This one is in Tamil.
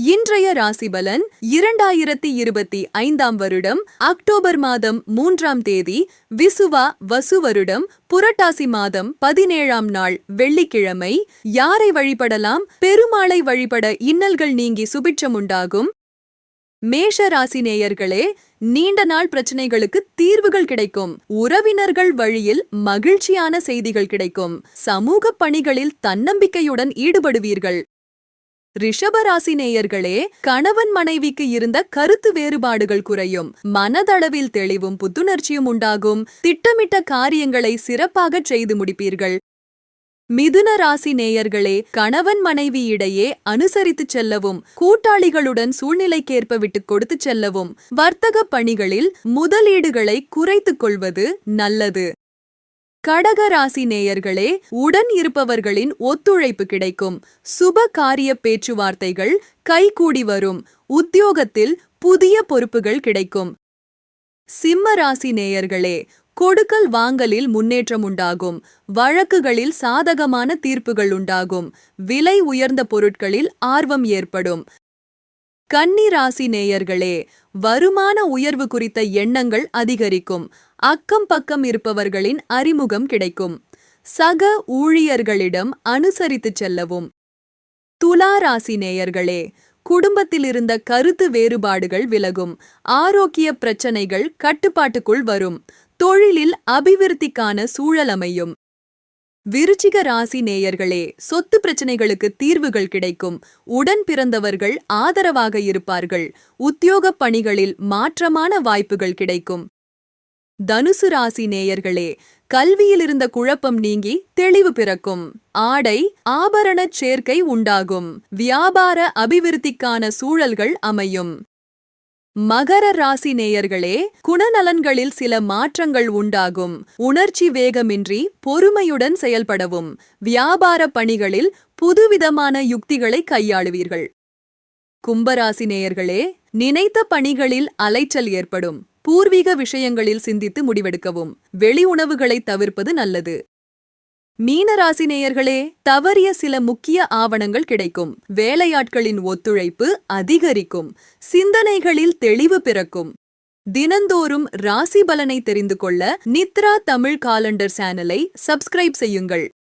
இன்றைய ராசிபலன் இரண்டாயிரத்தி இருபத்தி ஐந்தாம் வருடம் அக்டோபர் மாதம் மூன்றாம் தேதி விசுவா வசு வருடம் புரட்டாசி மாதம் பதினேழாம் நாள் வெள்ளிக்கிழமை. யாரை வழிபடலாம்? பெருமாளை வழிபட இன்னல்கள் நீங்கி சுபிட்சம் உண்டாகும். மேஷ ராசி நேயர்களே நீண்ட நாள் பிரச்சனைகளுக்கு தீர்வுகள் கிடைக்கும். உறவினர்கள் வழியில் மகிழ்ச்சியான செய்திகள் கிடைக்கும். சமூக பணிகளில் தன்னம்பிக்கையுடன் ஈடுபடுவீர்கள். ரிஷபராசி நேயர்களே கணவன் மனைவிக்கு இருந்த கருத்து வேறுபாடுகள் குறையும். மனதளவில் தெளிவும் புத்துணர்ச்சியும் உண்டாகும். திட்டமிட்ட காரியங்களை சிறப்பாகச் செய்து முடிப்பீர்கள். மிதுன ராசி நேயர்களே கணவன் மனைவி இடையே அனுசரித்துச் செல்லவும் கூட்டாளிகளுடன் சூழ்நிலைக்கேற்ப விட்டுக் கொடுத்துச் செல்லவும் வர்த்தக பணிகளில் முதலீடுகளை குறைத்துக் கொள்வது நல்லது. கடக ராசி நேயர்களே உடன் இருப்பவர்களின் ஒத்துழைப்பு கிடைக்கும். சுப காரிய பேச்சுவார்த்தைகள் கைகூடி வரும். உத்தியோகத்தில் புதிய பொறுப்புகள் கிடைக்கும். சிம்ம ராசி நேயர்களே கொடுக்கல் வாங்கலில் முன்னேற்றம் உண்டாகும். வழக்குகளில் சாதகமான தீர்ப்புகள் உண்டாகும். விலை உயர்ந்த பொருட்களில் ஆர்வம் ஏற்படும். கன்னி ராசி நேயர்களே வருமான உயர்வு குறித்த எண்ணங்கள் அதிகரிக்கும். அக்கம் பக்கம் இருப்பவர்களின் அறிமுகம் கிடைக்கும். சக ஊழியர்களிடம் அனுசரித்துச் செல்லவும். துலா ராசி நேயர்களே குடும்பத்தில் இருந்த கருத்து வேறுபாடுகள் விலகும். ஆரோக்கிய பிரச்சனைகள் கட்டுப்பாட்டுக்குள் வரும். தொழிலில் அபிவிருத்திக்கான சூழலமையும் விருச்சிக ராசி நேயர்களே சொத்து பிரச்சனைகளுக்கு தீர்வுகள் கிடைக்கும். உடன் பிறந்தவர்கள் ஆதரவாக இருப்பார்கள். உத்தியோகப் பணிகளில் மாற்றமான வாய்ப்புகள் கிடைக்கும். தனுசு ராசி நேயர்களே கல்வியில் இருந்த குழப்பம் நீங்கி தெளிவு பிறக்கும். ஆடை ஆபரணச் சேர்க்கை உண்டாகும். வியாபார அபிவிருத்திக்கான சூழல்கள் அமையும். மகர ராசி நேயர்களே குணநலன்களில் சில மாற்றங்கள் உண்டாகும். உணர்ச்சி வேகமின்றி பொறுமையுடன் செயல்படவும். வியாபார பணிகளில் புதுவிதமான யுக்திகளை கையாளுவீர்கள். கும்பராசி நேயர்களே நினைத்த பணிகளில் அலைச்சல் ஏற்படும். பூர்வீக விஷயங்களில் சிந்தித்து முடிவெடுக்கவும். வெளி உணவுகளை தவிர்ப்பது நல்லது. மீனராசி நேயர்களே தவறிய சில முக்கிய ஆவணங்கள் கிடைக்கும். வேலையாட்களின் ஒத்துழைப்பு அதிகரிக்கும். சிந்தனைகளில் தெளிவு பிறக்கும். தினந்தோறும் ராசி பலனை தெரிந்து கொள்ள நித்ரா தமிழ் காலண்டர் சேனலை சப்ஸ்கிரைப் செய்யுங்கள்.